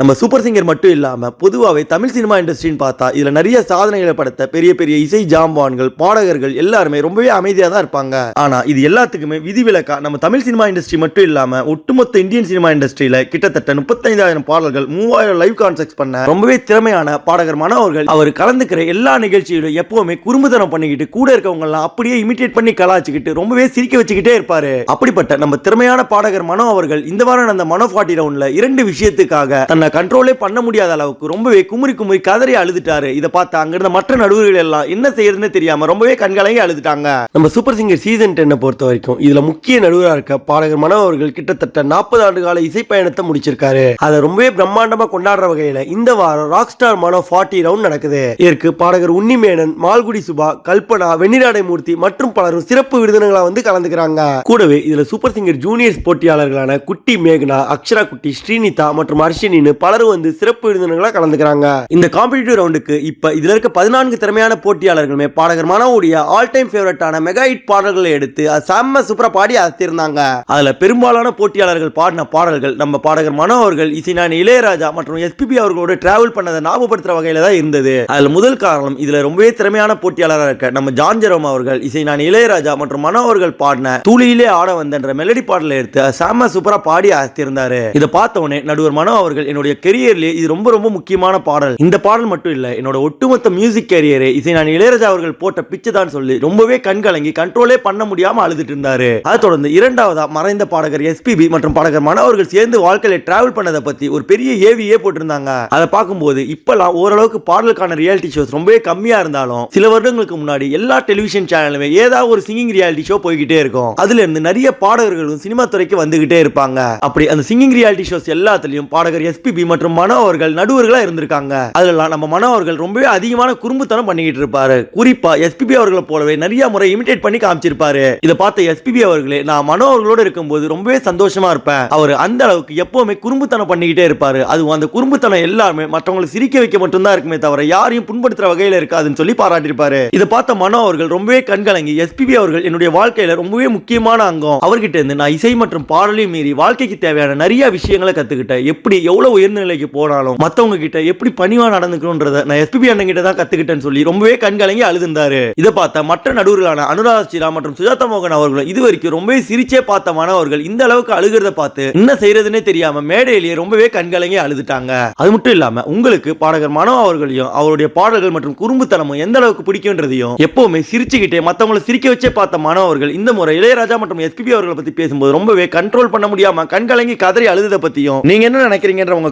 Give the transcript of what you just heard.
நம்ம super singer மட்டும் இல்லாமல் பொதுவாகவே தமிழ் சினிமா இண்டஸ்ட்ரின்னு பார்த்தா இதில் நிறைய சாதனைகளை படுத்த பெரிய பெரிய இசை ஜாம்பான்கள் பாடகர்கள் எல்லாருமே ரொம்பவே அமைதியாக தான் இருப்பாங்க. ஆனால் இது எல்லாத்துக்குமே விதிவிலக்கா நம்ம தமிழ் சினிமா இண்டஸ்ட்ரி மட்டும் இல்லாமல் ஒட்டுமொத்த இந்தியன் சினிமா இண்டஸ்ட்ரியில கிட்டத்தட்ட முப்பத்தைந்தாயிரம் பாடல்கள் மூவாயிரம் லைவ் கான்செக்ட் பண்ண ரொம்பவே திறமையான பாடகர் மனோவர்கள் அவர் கலந்துக்கிற எல்லா நிகழ்ச்சியிலும் எப்பவுமே குறும்புதனம் பண்ணிக்கிட்டு கூட இருக்கவங்கலாம் அப்படியே இமிட்டேட் பண்ணி கலாச்சிக்கிட்டு ரொம்பவே சிரிக்க வச்சுக்கிட்டே இருப்பாரு. அப்படிப்பட்ட நம்ம திறமையான பாடகர் மனோ அவர்கள் இந்த வாரம் நடந்த மனோ ஃபார்ட்டி ரவுண்ட்ல இரண்டு விஷயத்துக்காக தன்னை கண்ட்ரோலே பண்ண முடியாத அளவுக்கு ரொம்பவே குமுறி குமுறி கதறி அழுதுட்டாரு. இதை பார்த்து அங்கிருந்த மற்ற நடுவர்கள் எல்லாம் என்ன செய்யறதுன்னு தெரியாம ரொம்பவே கண்கலங்கி அழுதுட்டாங்க. நம்ம சூப்பர் சிங்கர் சீசன் டென்னை பொறுத்த வரைக்கும் இதுல முக்கிய நடுவராக இருக்க பாடகர் மனோ அவர்கள் கிட்டத்தட்ட நாற்பது ஆண்டு கால இசை பயணத்தை முடிச்சிருக்காரு. அதை ரொம்பவே பிரம்மாண்டமா கொண்டாடுற வகையில இந்த வாரம் rock star Mano forty round நடக்குது. இதற்கு பாடகர் உன்னிமேனன் மால்குடி சுபா கல்பனா வெண்ணிராடை மூர்த்தி மற்றும் பலரும் சிறப்பு விருந்தினங்களா வந்து கலந்துக்கிறாங்க. கூடவே இதுல சூப்பர் சிங்கர் ஜூனியர்ஸ் போட்டியாளர்களான குட்டி மேகனா அக்ஷரா குட்டி ஸ்ரீனிதா மற்றும் அர்ஷினின்னு பலரும் வந்து சிறப்பு விருந்தினர்களாக கலந்துக்கிறாங்க. இந்த காம்படிட்டிவ் ரவுண்டுக்கு இப்ப இதுல இருக்க பதினான்கு திறமையான போட்டியாளர்களுமே பாடகர் மனோவுடைய ஆல் டைம் ஃபேவரட்டான மெகா ஹிட் பாடல்களை எடுத்து அது செம்ம சூப்பரா பாடி அசத்திருந்தாங்க அதுல பெரும்பாலான போட்டியாளர்கள் பாடின பாடல்கள் நம்ம பாடகர் மனோ அவர்கள் இசைஞானி இளையராஜா மற்றும் எஸ்பிபி அவர்களோட டிராவல் பண்ணதை ஞாபகப்படுத்துற வகையில தான் இருந்தது. அதுல முதல் காரணம் இதுல ரொம்பவே திறமையான போட்டியாளராக இருக்க நம்ம ஜான் ஜெரோம் அவர்கள் இசைஞானி இளையராஜா மற்றும் மனோ அவர்கள் பாடின தூளியிலே ஆட வந்தன்ற மெலடி பாடலை எடுத்து செம்ம சூப்பரா பாடி அசத்திருந்தாரு இதை பார்த்த உடனே நடுவர் மனோ அவர்கள் என்னுடைய கெரியர்லேயே இது ரொம்ப ரொம்ப முக்கியமான பாடல். இந்த பாடல் மட்டும் இல்ல என்னோட ஒட்டுமொத்த மியூசிக் கேரியரே இசை நான் இளையராஜா அவர்கள் போட்ட பிச்சு தான் சொல்லி ரொம்பவே கண்கலங்கி கண்ட்ரோலே பண்ண முடியாம அழுதுட்டு இருந்தாரு. அதை தொடர்ந்து இரண்டாவதா மறைந்த பாடகர் எஸ்பிபி மற்றும் பாடகர் மனவர்கள் சேர்ந்து வாழ்க்கையில டிராவல் பண்ணதை பத்தி ஒரு பெரிய ஏவியே போட்டிருந்தாங்க. அதை பார்க்கும்போது இப்பெல்லாம் ஓரளவுக்கு பாடலுக்கான ரியாலிட்டி ஷோஸ் ரொம்பவே கம்மியா இருந்தாலும் சில வருடங்களுக்கு முன்னாடி எல்லா டெலிவிஷன் சேனலுமே ஏதாவது ஒரு சிங்கிங் ரியாலிட்டி ஷோ போய்கிட்டே இருக்கும். அதுல இருந்து நிறைய பாடகர்களும் சினிமா துறைக்கு வந்துகிட்டே இருப்பாங்க. அப்படி அந்த சிங்கிங் ரியாலிட்டி ஷோஸ் எல்லாத்துலயும் பாடகர் எஸ்பி எஸ்பிபி மற்றும் மனோ அவர்கள் நடுவர்களா இருந்திருக்காங்க. அதுலலாம் நம்ம மனோ அவர்கள் ரொம்பவே அதிகமான குறும்புத்தனம் பண்ணிக்கிட்டு இருப்பாரு. குறிப்பா எஸ்பிபி அவர்களை போலவே நிறைய முறை இமிடேட் பண்ணி காமிச்சிருப்பாரு. இதை பார்த்த எஸ்பிபி அவர்களே நான் மனோ இருக்கும்போது ரொம்பவே சந்தோஷமா இருப்பேன். அவர் அந்த அளவுக்கு எப்பவுமே குறும்புத்தனம் பண்ணிக்கிட்டே இருப்பாரு. அதுவும் அந்த குறும்புத்தனம் எல்லாமே மற்றவங்களை சிரிக்க வைக்க மட்டும்தான் இருக்குமே தவிர யாரையும் புண்படுத்துற வகையில் இருக்காதுன்னு சொல்லி பாராட்டியிருப்பாரு. இதை பார்த்த மனோ அவர்கள் ரொம்பவே கண்கலங்கி எஸ்பிபி அவர்கள் என்னுடைய வாழ்க்கையில ரொம்பவே முக்கியமான அங்கம். அவர்கிட்ட இருந்து நான் இசை மற்றும் பாடலையும் மீறி வாழ்க்கைக்கு தேவையான நிறைய விஷயங்களை கத்துக்கிட்டேன். எப்படி எவ்வளவு உயர்ந்த நிலைக்கு போனாலும் மத்தவங்க கிட்ட எப்படி பணிவா நடந்துக்கணும்ன்றத நான் எஸ்பிபி அண்ணன் கிட்ட தான் கத்துக்கிட்டேன்னு சொல்லி ரொம்பவே கண்கலங்கி அழுதுந்தாரு. இதை பார்த்த மற்ற நடுவர்களான அனுராதா ஸ்ரீராம் மற்றும் சுஜாதா மோகன் அவர்களும் இது வரைக்கும் ரொம்பவே சிரிச்சே பார்த்த மாணவர்கள் இந்த அளவுக்கு அழுகிறத பார்த்து என்ன செய்யறதுன்னே தெரியாம மேடையிலேயே ரொம்பவே கண்கலங்கி அழுதுட்டாங்க. அது மட்டும் இல்லாம உங்களுக்கு பாடகர் மனோ அவர்களையும் அவருடைய பாடல்கள் மற்றும் குறும்புத்தனமும் எந்த அளவுக்கு பிடிக்கும்ன்றதையும் எப்பவுமே சிரிச்சுக்கிட்டே மத்தவங்களை சிரிக்க வச்சே பார்த்த மாணவர்கள் இந்த முறை இளையராஜா மற்றும் எஸ்பிபி அவர்களை பத்தி பேசும்போது ரொம்பவே கண்ட்ரோல் பண்ண முடியாம கண்கலங்கி கதறி அழுததை பத்தியும் நீங்க என்ன நினைக்கிறீங்கன்ற உங்க